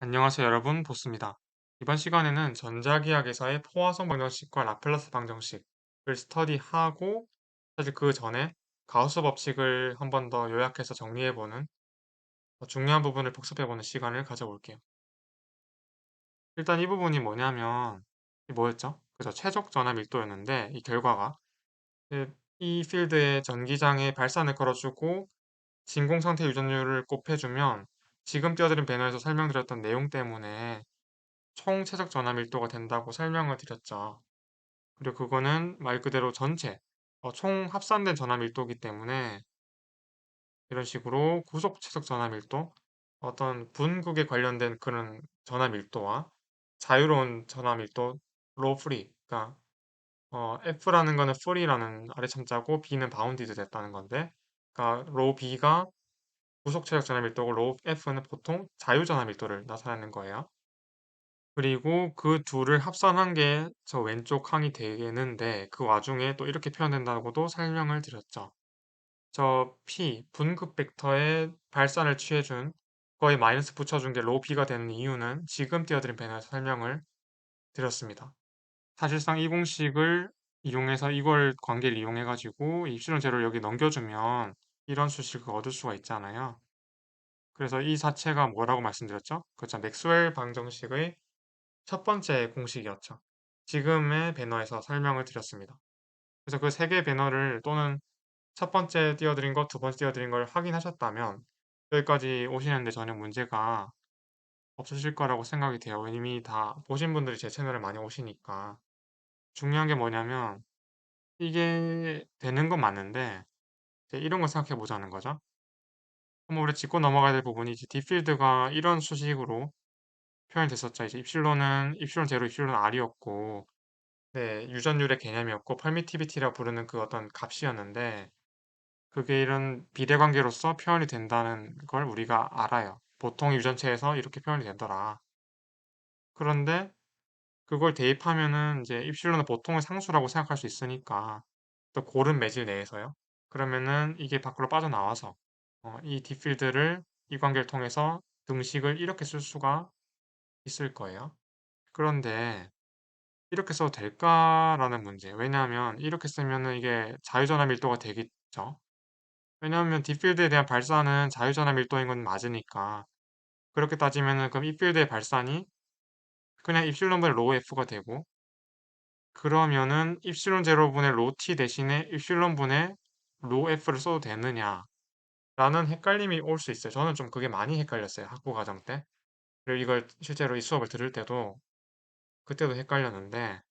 안녕하세요 여러분 보스입니다. 이번 시간에는 전자기학에서의 포화성 방정식과 라플라스 방정식을 스터디하고 사실 그 전에 가우스 법칙을 한 번 더 요약해서 정리해보는 중요한 부분을 복습해보는 시간을 가져볼게요. 일단 이 부분이 뭐냐면 뭐였죠? 그죠 최적 전압 밀도였는데 이 결과가 이 필드에 전기장의 발산을 걸어주고 진공상태 유전율을 곱해주면 지금 띄워드린 배너에서 설명드렸던 내용 때문에 총 최적 전압 밀도가 된다고 설명을 드렸죠. 그리고 그거는 말 그대로 전체, 어, 총 합산된 전압 밀도이기 때문에 이런 식으로 구속 최적 전압 밀도, 어떤 분극에 관련된 그런 전압 밀도와 자유로운 전압 밀도, 로우 프리, 그러니까 어, F라는 거는 free라는 아래 참자고 B는 bounded 됐다는 건데, 그러니까 로우 B가 구속 최적 전압 밀도고 로우 F는 보통 자유 전압 밀도를 나타내는 거예요. 그리고 그 둘을 합산한 게 저 왼쪽 항이 되는데 그 와중에 또 이렇게 표현된다고도 설명을 드렸죠. 저 P, 분급 벡터의 발산을 취해준 거의 마이너스 붙여준 게 로우 P가 되는 이유는 지금 띄워드린 배너에서 설명을 드렸습니다. 사실상 이 공식을 이용해서 이걸 관계를 이용해가지고 입실론 제로를 여기 넘겨주면 이런 수식을 얻을 수가 있잖아요. 그래서 이 자체가 뭐라고 말씀드렸죠? 그렇죠. 맥스웰 방정식의 첫 번째 공식이었죠. 지금의 배너에서 설명을 드렸습니다. 그래서 그 세 개의 배너를 또는 첫 번째 띄워드린 것, 두 번째 띄워드린 걸 확인하셨다면 여기까지 오시는데 전혀 문제가 없으실 거라고 생각이 돼요. 이미 다 보신 분들이 제 채널에 많이 오시니까. 중요한 게 뭐냐면 이게 되는 건 맞는데 이제 이런 거 생각해 보자는 거죠. 한번 우리 짚고 넘어가야 될 부분이 이제 딥필드가 이런 수식으로 표현됐었죠. 이제 입실론은 입실론 제로, 입실론 R이었고 네, 유전율의 개념이었고 permittivity라 부르는 그 어떤 값이었는데 그게 이런 비례관계로서 표현이 된다는 걸 우리가 알아요. 보통 유전체에서 이렇게 표현이 되더라. 그런데 그걸 대입하면은 이제 입실론은 보통의 상수라고 생각할 수 있으니까 또 고른 매질 내에서요. 그러면은 이게 밖으로 빠져나와서 어, 이 딥필드를 이 관계를 통해서 등식을 이렇게 쓸 수가 있을 거예요. 그런데 이렇게 써도 될까라는 문제. 왜냐하면 이렇게 쓰면은 이게 자유전압 밀도가 되겠죠. 왜냐하면 딥필드에 대한 발산은 자유전압 밀도인 건 맞으니까. 그렇게 따지면은 그럼 이 필드의 발산이 그냥 입실론분의 로우 F가 되고 그러면은 입실론 제로분의 로우 T 대신에 입실론분의 로우 F를 써도 되느냐 라는 헷갈림이 올 수 있어요. 저는 좀 그게 많이 헷갈렸어요. 학부 과정 때. 그리고 이걸 실제로 이 수업을 들을 때도 그때도 헷갈렸는데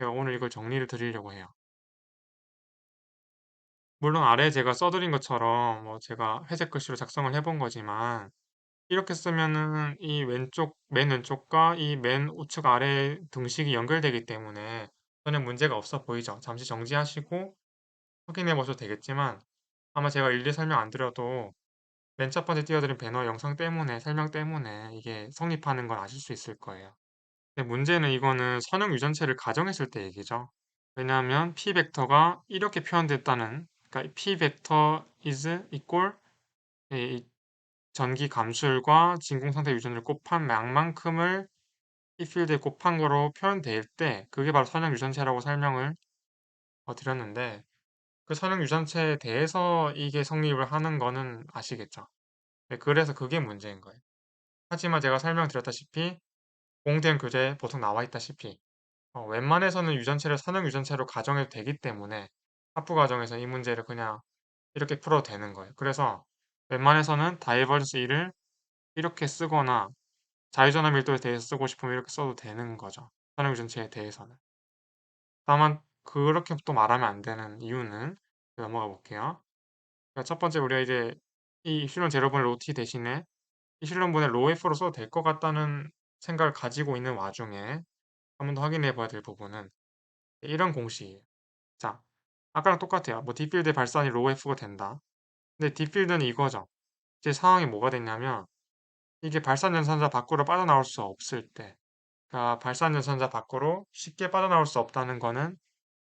제가 오늘 이걸 정리를 드리려고 해요. 물론 아래에 제가 써드린 것처럼 뭐 제가 회색 글씨로 작성을 해본 거지만 이렇게 쓰면은 이 왼쪽, 맨 왼쪽과 이 맨 우측 아래 등식이 연결되기 때문에 전혀 문제가 없어 보이죠. 잠시 정지하시고 확인해 보셔도 되겠지만 아마 제가 일일이 설명 안 드려도 맨 첫 번째 띄워드린 배너 영상 때문에 설명 때문에 이게 성립하는 걸 아실 수 있을 거예요. 근데 문제는 이거는 선형 유전체를 가정했을 때 얘기죠. 왜냐하면 p 벡터가 이렇게 표현됐다는 그러니까 p 벡터 is equal 이 전기 감술과 진공 상태 유전을 곱한 양만큼을 이 필드에 곱한 거로 표현될 때 그게 바로 선형 유전체라고 설명을 어, 드렸는데 그 선형 유전체에 대해서 이게 성립을 하는 거는 아시겠죠? 네, 그래서 그게 문제인 거예요. 하지만 제가 설명드렸다시피 공대형 교재에 보통 나와 있다시피 어, 웬만해서는 유전체를 선형 유전체로 가정해도 되기 때문에 합부 과정에서 이 문제를 그냥 이렇게 풀어도 되는 거예요. 그래서 웬만해서는 다이버전스 1을 이렇게 쓰거나 자유전압 밀도에 대해서 쓰고 싶으면 이렇게 써도 되는 거죠. 선형 유전체에 대해서는. 다만 그렇게 또 말하면 안 되는 이유는 넘어가 볼게요. 그러니까 첫 번째 우리가 이제 이 실론 제로분의 로티 대신에 이 실론분의 로F로 써도 될 것 같다는 생각을 가지고 있는 와중에 한 번 더 확인해 봐야 될 부분은 이런 공식이에요. 자, 아까랑 똑같아요. 뭐 딥필드의 발산이 로F가 된다. 근데 딥필드는 이거죠. 이제 상황이 뭐가 됐냐면 이게 발산 연산자 밖으로 빠져나올 수 없을 때 그러니까 발산 연산자 밖으로 쉽게 빠져나올 수 없다는 거는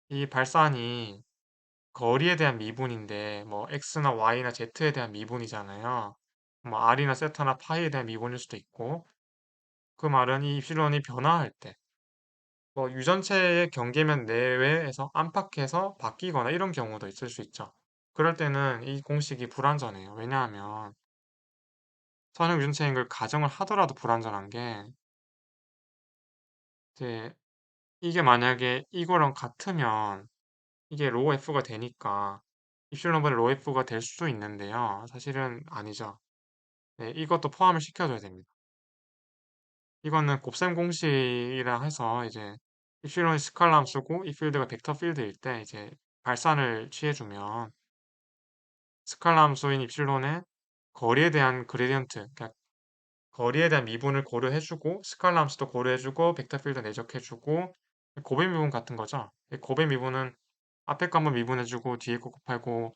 이 발산이 거리에 대한 미분인데 뭐 x나 y나 z에 대한 미분이잖아요. 뭐 r이나 세타나 파이에 대한 미분일 수도 있고 그 말은 이 입실론이 변화할 때, 뭐 유전체의 경계면 내외에서 안팎에서 바뀌거나 이런 경우도 있을 수 있죠. 그럴 때는 이 공식이 불완전해요. 왜냐하면 선형 유전체인 걸 가정을 하더라도 불완전한 게 이제 이게 만약에 이거랑 같으면 이게 로우 F가 되니까 입실론분의 로우 F가 될 수도 있는데요. 사실은 아니죠. 네, 이것도 포함을 시켜줘야 됩니다. 이거는 곱셈 공식이라 해서 이제 입실론이 스칼라 함수고 이 필드가 벡터 필드일 때 이제 발산을 취해주면 스칼라 함수인 입실론의 거리에 대한 그레디언트, 그러니까 거리에 대한 미분을 고려해주고 스칼라 함수도 고려해주고 벡터 필드 내적해주고 곱의 미분 같은 거죠. 곱의 미분은 앞에 거 한번 미분해주고 뒤에 거 곱하고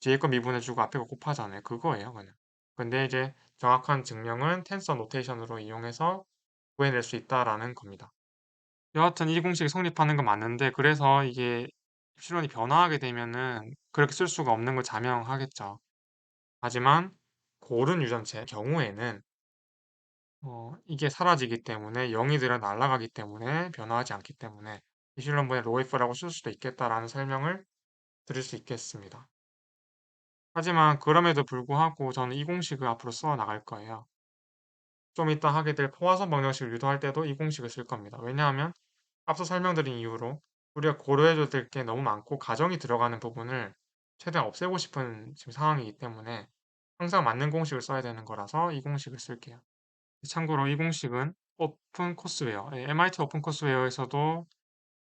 뒤에 거 미분해주고 앞에 거 곱하잖아요. 그거예요, 그냥. 근데 이제 정확한 증명은 텐서 노테이션으로 이용해서 구해낼 수 있다라는 겁니다. 여하튼 이 공식이 성립하는 건 맞는데 그래서 이게 입실론이 변화하게 되면은 그렇게 쓸 수가 없는 걸 자명하겠죠. 하지만 고른 유전체의 경우에는 어, 이게 사라지기 때문에 0이 들어 날아가기 때문에 변화하지 않기 때문에 입실론분의 로이프라고 쓸 수도 있겠다라는 설명을 드릴 수 있겠습니다. 하지만 그럼에도 불구하고 저는 이 공식을 앞으로 써 나갈 거예요. 좀 이따 하게 될 포화선 방정식을 유도할 때도 이 공식을 쓸 겁니다. 왜냐하면 앞서 설명드린 이유로 우리가 고려해줘야 될 게 너무 많고 가정이 들어가는 부분을 최대한 없애고 싶은 지금 상황이기 때문에 항상 맞는 공식을 써야 되는 거라서 이 공식을 쓸게요. 참고로 이 공식은 오픈 코스웨어, 예, MIT 오픈 코스웨어에서도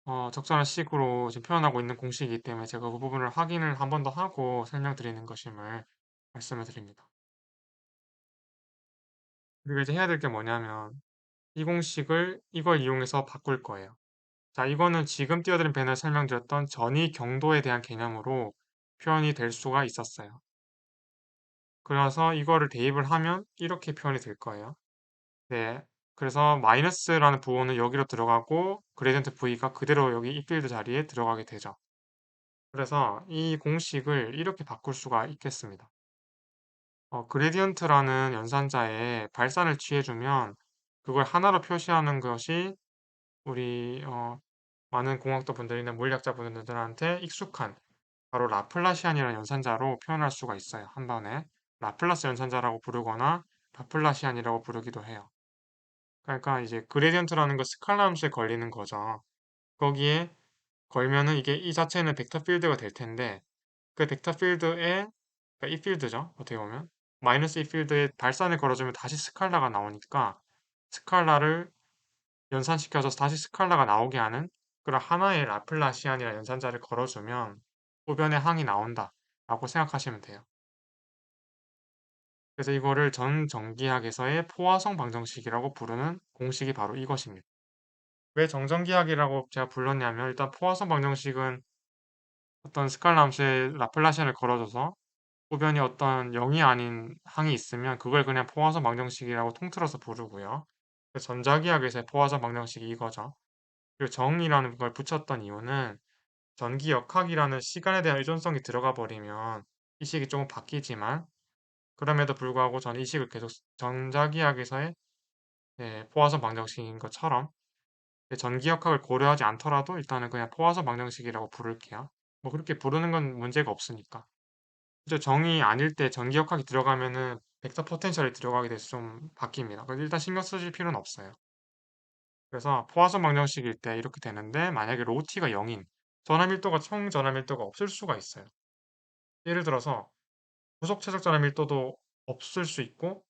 어, 적절한 식으로 지금 표현하고 있는 공식이기 때문에 제가 그 부분을 확인을 한 번 더 하고 설명드리는 것임을 말씀을 드립니다. 그리고 이제 해야 될 게 뭐냐면 이 공식을 이걸 이용해서 바꿀 거예요. 자, 이거는 지금 띄워드린 밴을 설명드렸던 전위 경도에 대한 개념으로 표현이 될 수가 있었어요. 그래서 이거를 대입을 하면 이렇게 표현이 될 거예요. 네. 그래서 마이너스라는 부호는 여기로 들어가고 그레디언트 V가 그대로 여기 이 필드 자리에 들어가게 되죠. 그래서 이 공식을 이렇게 바꿀 수가 있겠습니다. 어, 그레디언트라는 연산자에 발산을 취해주면 그걸 하나로 표시하는 것이 우리 어, 많은 공학도 분들이나 물리학자 분들한테 익숙한 바로 라플라시안이라는 연산자로 표현할 수가 있어요. 한 번에 라플라스 연산자라고 부르거나 라플라시안이라고 부르기도 해요. 그러니까 이제 그레디언트라는 거 스칼라 함수에 걸리는 거죠. 거기에 걸면은 이게 이 자체는 벡터 필드가 될 텐데 그 벡터 필드에 그러니까 이 필드죠. 어떻게 보면 마이너스 이 필드에 발산을 걸어주면 다시 스칼라가 나오니까 스칼라를 연산시켜서 다시 스칼라가 나오게 하는 그런 하나의 라플라시안이라는 연산자를 걸어주면 소변의 항이 나온다 라고 생각하시면 돼요. 그래서 이거를 전정기학에서의 포화성 방정식이라고 부르는 공식이 바로 이것입니다. 왜 정전기학이라고 제가 불렀냐면 일단 포화성 방정식은 어떤 함수에 라플라시안을 걸어줘서 소변이 어떤 0이 아닌 항이 있으면 그걸 그냥 포화성 방정식이라고 통틀어서 부르고요. 전자기학에서의 포화성 방정식이 이거죠. 그리고 정이라는 걸 붙였던 이유는 전기 역학이라는 시간에 대한 의존성이 들어가 버리면 이 식이 조금 바뀌지만 그럼에도 불구하고 저는 이 식을 계속 전자기학에서의 네, 포화선 방정식인 것처럼 전기역학을 고려하지 않더라도 일단은 그냥 포화선 방정식이라고 부를게요. 뭐 그렇게 부르는 건 문제가 없으니까. 그죠? 정이 아닐 때 전기역학이 들어가면은 벡터 포텐셜이 들어가게 돼서 좀 바뀝니다. 일단 신경 쓰실 필요는 없어요. 그래서 포화선 방정식일 때 이렇게 되는데 만약에 로티가 0인 전압밀도가 총 전압밀도가 없을 수가 있어요. 예를 들어서 부속 최적 전압밀도도 없을 수 있고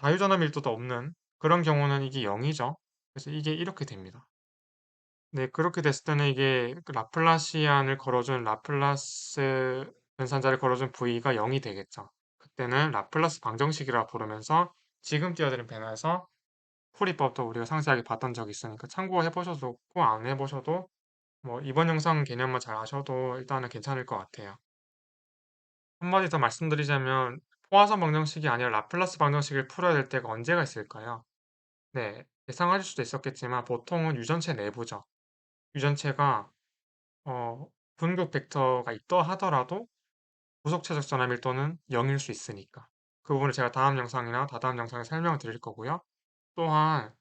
자유전압밀도도 없는 그런 경우는 이게 0이죠. 그래서 이게 이렇게 됩니다. 네, 그렇게 됐을 때는 이게 그 라플라시안을 걸어준 라플라스 연산자를 걸어준 V가 0이 되겠죠. 그때는 라플라스 방정식이라 부르면서 지금 띄워드린 배너에서 풀이법도 우리가 상세하게 봤던 적이 있으니까 참고해 보셔도 좋고 안 해보셔도 뭐 이번 영상 개념만 잘 아셔도 일단은 괜찮을 것 같아요. 한마디 더 말씀드리자면 포화선 방정식이 아니라 라플라스 방정식을 풀어야 될 때가 언제가 있을까요? 네, 예상하실 수도 있었겠지만 보통은 유전체 내부죠. 유전체가 어, 분극 벡터가 있더 하더라도 부속 최적 전압밀도는 0일 수 있으니까 그 부분을 제가 다음 영상이나 다다음 영상에 설명을 드릴 거고요. 또한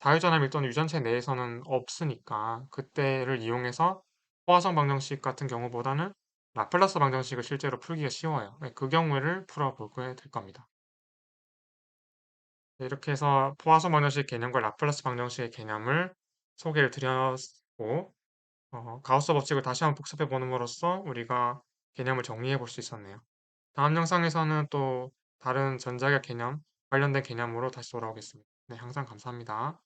자유전압 밀도는 유전체 내에서는 없으니까 그때를 이용해서 포화성 방정식 같은 경우보다는 라플라스 방정식을 실제로 풀기가 쉬워요. 네, 그 경우를 풀어보게 될 겁니다. 네, 이렇게 해서 포화성 방정식 개념과 라플라스 방정식의 개념을 소개를 드렸고 어, 가우스 법칙을 다시 한번 복습해 보는 으로써 우리가 개념을 정리해 볼 수 있었네요. 다음 영상에서는 또 다른 전자기학 개념 관련된 개념으로 다시 돌아오겠습니다. 네, 항상 감사합니다.